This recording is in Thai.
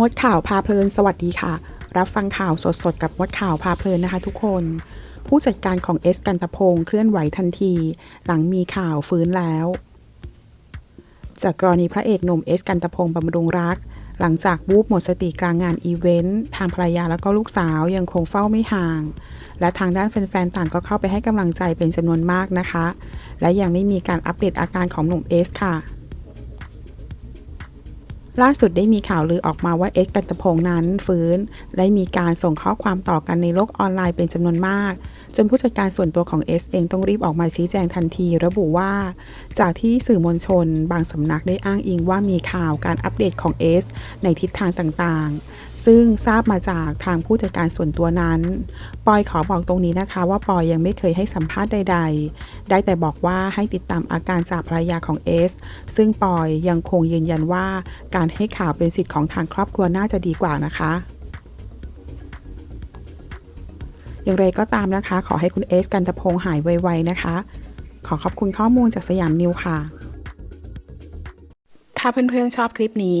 มดข่าวพาเพลินสวัสดีค่ะ รับฟังข่าวสดๆ กับมดข่าวพาเพลินนะคะทุกคน ผู้จัดการของเอสกันตะพงศ์เคลื่อนไหวทันที หลังมีข่าวฟื้นแล้ว จากกรณีพระเอกหนุ่มเอสกันตะพงศ์บำรุงรัก หลังจากวูบหมดสติกลางงานอีเวนต์ทางภรรยาแล้วก็ลูกสาวยังคงเฝ้าไม่ห่าง และทางด้านแฟนๆต่างก็เข้าไปให้กำลังใจเป็นจำนวนมากนะคะ และยังไม่มีการอัปเดตอาการของหนุ่มเอสค่ะ ล่าสุดได้มีข่าวลือออกมาว่าเอ็กปันตพงษ์นั้นฟื้นได้มีการส่งข้อความต่อกันในโลกออนไลน์เป็นจำนวนมาก จนผู้จัดการส่วนตัวของเอสเองต้องรีบออกมาชี้แจงทันที ระบุว่า จากที่สื่อมวลชน บางสำนักได้อ้างอิงว่ามีข่าวการอัปเดตของเอสในทิศทางต่างๆ ซึ่งทราบมาจากทางผู้จัดการส่วนตัวนั้น ปอยขอบอกตรงนี้นะคะ ว่าปอยยังไม่เคยให้สัมภาษณ์ใด ๆ ได้แต่บอกว่าให้ติดตามอาการจากภรรยาของเอส ซึ่งปอยยังคงยืนยันว่าการให้ข่าวเป็นสิทธิ์ของทางครอบครัวน่าจะดีกว่านะคะอย่างไรก็ตามนะคะ ขอให้คุณเอสกันตะพงหายไวๆนะคะ ขอขอบคุณข้อมูลจากสยามนิวค่ะ ถ้าเพื่อนๆชอบคลิปนี้